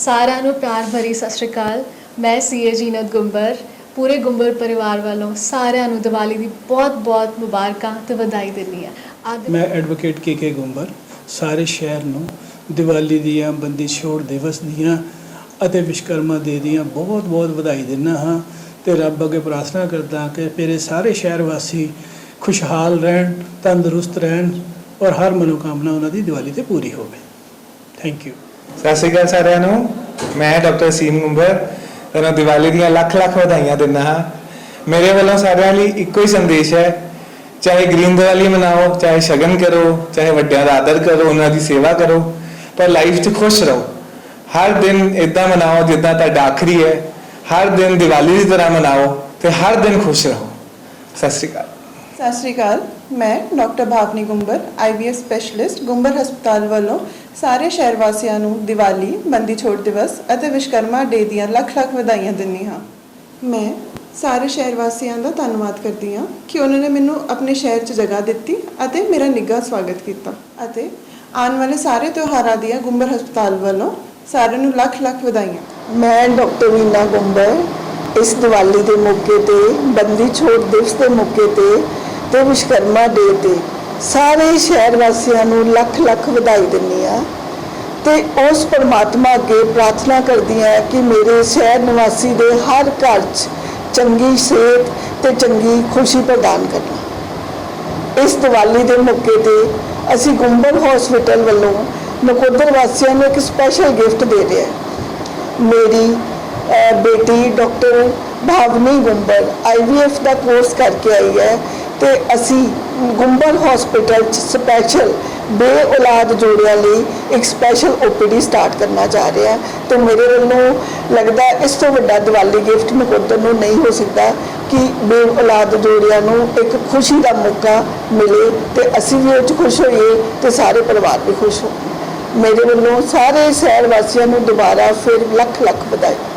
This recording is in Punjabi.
ਸਾਰਿਆਂ ਨੂੰ ਪਿਆਰ ਭਰੀ ਸਤਿ ਸ਼੍ਰੀ ਅਕਾਲ। ਮੈਂ ਸੀਏ ਜੀਨਤ ਗੁੰਬਰ, ਪੂਰੇ ਗੁੰਬਰ ਪਰਿਵਾਰ ਵੱਲੋਂ ਸਾਰਿਆਂ ਨੂੰ ਦੀਵਾਲੀ ਦੀ ਬਹੁਤ-ਬਹੁਤ ਮੁਬਾਰਕਾਂ ਤੇ ਵਧਾਈ ਦਿੰਦੀ ਹਾਂ। ਮੈਂ ਐਡਵੋਕੇਟ ਕੇ ਗੁੰਬਰ, ਸਾਰੇ ਸ਼ਹਿਰ ਨੂੰ ਦੀਵਾਲੀ ਦੀਆਂ ਬੰਦੀ ਛੋੜ ਦਿਵਸ ਦੀਆਂ ਅਤੇ ਵਿਸ਼ਕਰਮਾ ਦੇ ਦੀਆਂ ਬਹੁਤ-ਬਹੁਤ ਵਧਾਈ ਦਿੰਦਾ ਹਾਂ ਤੇ ਰੱਬ ਅੱਗੇ ਪ੍ਰਾਰਥਨਾ ਕਰਦਾ ਕਿ ਮੇਰੇ ਸਾਰੇ ਸ਼ਹਿਰ ਵਾਸੀ ਖੁਸ਼ਹਾਲ ਰਹਿਣ, ਤੰਦਰੁਸਤ ਰਹਿਣ ਔਰ ਹਰ ਮਨੋਕਾਮਨਾ ਉਹਨਾਂ ਦੀ ਦੀਵਾਲੀ ਤੇ ਪੂਰੀ ਹੋਵੇ। ਥੈਂਕ ਯੂ ਸਤਿ ਸ਼੍ਰੀ ਅਕਾਲ ਸਾਰਿਆਂ ਨੂੰ। ਮੈਂ ਡਾਕਟਰ ਸੀਮ ਗੁੰਬਰ ਤੁਹਾਨੂੰ ਦੀਵਾਲੀ ਦੀਆਂ ਲੱਖ ਲੱਖ ਵਧਾਈਆਂ ਦਿੰਦਾ ਹਾਂ। ਮੇਰੇ ਵੱਲੋਂ ਸਾਰਿਆਂ ਲਈ ਇੱਕੋ ਹੀ ਸੰਦੇਸ਼ ਹੈ, ਚਾਹੇ ਗ੍ਰੀਨ ਦੀਵਾਲੀ ਮਨਾਓ, ਚਾਹੇ ਸ਼ਗਨ ਕਰੋ, ਚਾਹੇ ਵੱਡਿਆਂ ਦਾ ਆਦਰ ਕਰੋ, ਉਹਨਾਂ ਦੀ ਸੇਵਾ ਕਰੋ, ਪਰ ਲਾਈਫ 'ਚ ਖੁਸ਼ ਰਹੋ। ਹਰ ਦਿਨ ਇਦਾਂ ਮਨਾਓ ਜਿੱਦਾਂ ਤੁਹਾਡਾ ਆਖਰੀ ਹੈ। ਹਰ ਦਿਨ ਦੀਵਾਲੀ ਦੀ ਤਰ੍ਹਾਂ ਮਨਾਓ ਤੇ ਹਰ ਦਿਨ ਖੁਸ਼ ਰਹੋ। ਸਤਿ ਸ਼੍ਰੀ ਅਕਾਲ। ਸਤਿ ਸ਼੍ਰੀ ਅਕਾਲ। ਮੈਂ doctor Bhavni Gumbar IVF specialist Gumbar ਹਸਪਤਾਲ ਵੱਲੋਂ ਸਾਰੇ ਸ਼ਹਿਰ ਵਾਸੀਆਂ ਨੂੰ ਦੀਵਾਲੀ ਬੰਦੀ ਛੋੜ ਦਿਵਸ ਅਤੇ ਵਿਸ਼ਕਰਮਾ ਡੇ ਦੀਆਂ ਲੱਖ ਲੱਖ ਵਧਾਈਆਂ ਦਿੰਦੀ ਹਾਂ। ਮੈਂ ਸਾਰੇ ਸ਼ਹਿਰ ਵਾਸੀਆਂ ਦਾ ਧੰਨਵਾਦ ਕਰਦੀ ਹਾਂ ਕਿ ਉਹਨਾਂ ਨੇ ਮੈਨੂੰ ਆਪਣੇ ਸ਼ਹਿਰ 'ਚ ਜਗ੍ਹਾ ਦਿੱਤੀ ਅਤੇ ਮੇਰਾ ਨਿੱਘਾ ਸਵਾਗਤ ਕੀਤਾ ਅਤੇ ਆਉਣ ਵਾਲੇ ਸਾਰੇ ਤਿਉਹਾਰਾਂ ਦੀਆਂ ਗੁੰਬਰ ਹਸਪਤਾਲ ਵੱਲੋਂ ਸਾਰਿਆਂ ਨੂੰ ਲੱਖ ਲੱਖ ਵਧਾਈਆਂ। ਮੈਂ ਡਾਕਟਰ ਵੀਨਾ ਗੁੰਬਰ ਇਸ ਦੀਵਾਲੀ ਦੇ ਮੌਕੇ ਤੇ ਬੰਦੀ ਛੋੜ ਦਿਵਸ ਦੇ ਮੌਕੇ ਤੇ ਤੇ ਵਿਸ਼ਕਰਮਾ ਡੇ ਤੇ ਸਾਰੇ ਸ਼ਹਿਰ ਵਾਸੀਆਂ ਨੂੰ ਲੱਖ ਲੱਖ ਵਧਾਈ ਦਿੰਦੀ ਆ। ਤੇ ਉਸ ਪਰਮਾਤਮਾ ਅੱਗੇ ਪ੍ਰਾਰਥਨਾ ਕਰਦੀ ਹਾਂ ਕਿ ਮੇਰੇ ਸ਼ਹਿਰ ਨਿਵਾਸੀ ਦੇ ਹਰ ਘਰ 'ਚ ਚੰਗੀ ਸਿਹਤ ਤੇ ਚੰਗੀ ਖੁਸ਼ੀ ਪ੍ਰਦਾਨ ਕਰਨਾ ਇਸ ਦੀਵਾਲੀ ਦੇ ਮੌਕੇ ਤੇ ਅਸੀਂ ਗੁੰਬਰ ਹਸਪੀਟਲ ਵੱਲੋਂ ਨਕੋਦਰ ਵਾਸੀਆਂ ਨੂੰ ਇੱਕ ਸਪੈਸ਼ਲ ਗਿਫਟ ਦੇ ਰਿਹਾ ਮੇਰੀ ਬੇਟੀ ਡਾਕਟਰ ਭਾਵਨੀ ਗੁੰਬਰ ਆਈਵੀਐਫ ਦਾ ਕੋਰਸ ਕਰਕੇ ਆਈ ਹੈ। ਤੇ ਅਸੀਂ ਗੁੰਬਲ ਹਸਪੀਟਲ ਚ ਸਪੈਸ਼ਲ ਬੇ ਔਲਾਦ ਜੋੜਿਆਂ ਲਈ ਇੱਕ ਸਪੈਸ਼ਲ ਓਪੀਡੀ ਸਟਾਰਟ ਕਰਨਾ ਚਾਹ ਰਹੇ। ਹਾਂ ਤੇ ਮੇਰੇ ਵੱਲੋਂ ਲੱਗਦਾ ਇਸ ਤੋਂ ਵੱਡਾ ਦੀਵਾਲੀ ਗਿਫਟ ਨਕੋਦਰ ਨੂੰ ਨਹੀਂ ਹੋ ਸਕਦਾ ਕਿ ਬੇ ਔਲਾਦ ਜੋੜਿਆਂ ਨੂੰ ਇੱਕ ਖੁਸ਼ੀ ਦਾ ਮੌਕਾ ਮਿਲੇ ਤੇ ਅਸੀਂ ਵੀ ਉਹ 'ਚ ਖੁਸ਼ ਹੋਈਏ ਤੇ ਸਾਰੇ ਪਰਿਵਾਰ ਵੀ ਖੁਸ਼ ਹੋਣ। ਮੇਰੇ ਵੱਲੋਂ ਸਾਰੇ ਸ਼ਹਿਰ ਵਾਸੀਆਂ ਨੂੰ ਦੁਬਾਰਾ ਫਿਰ ਲੱਖ ਲੱਖ ਵਧਾਈ।